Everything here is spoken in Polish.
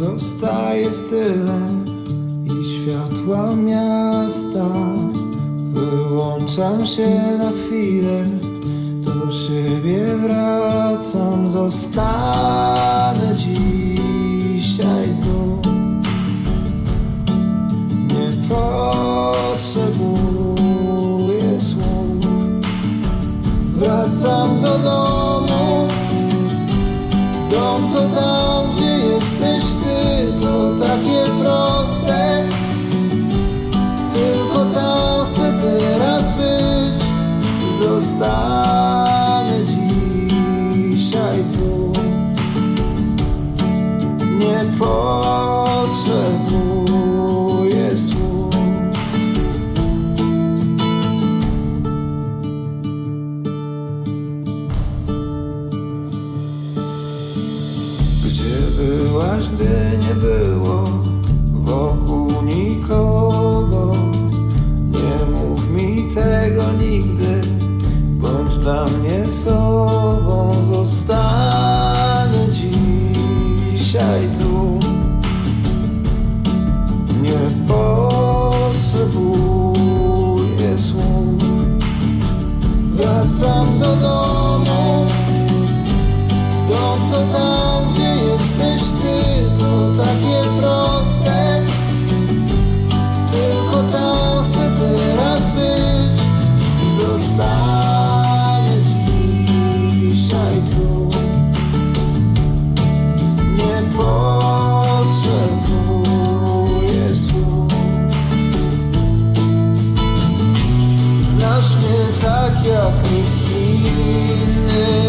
Pozostaje w tyle i światła miasta. Wyłączam się na chwilę Do siebie wracam. Zostanę dzisiaj tu. Nie potrzebuję słów. Wracam do domu. Dom to tam, gdzie jesteś ty To takie proste. Tylko tam chcę teraz być Zostanę dzisiaj tu. Nie potrzebuję byłaś, gdy nie było wokół nikogo? Nie mów mi tego nigdy, bądź dla mnie sobą. Zostanę dzisiaj tu. Nie potrzebuję słów. Wracam do domu to tam, gdzie jesteś ty, to takie proste. Tylko tam chcę teraz być i zostanę dzisiaj tu. Nie potrzebuję słów. Znasz mnie tak jak nikt inny.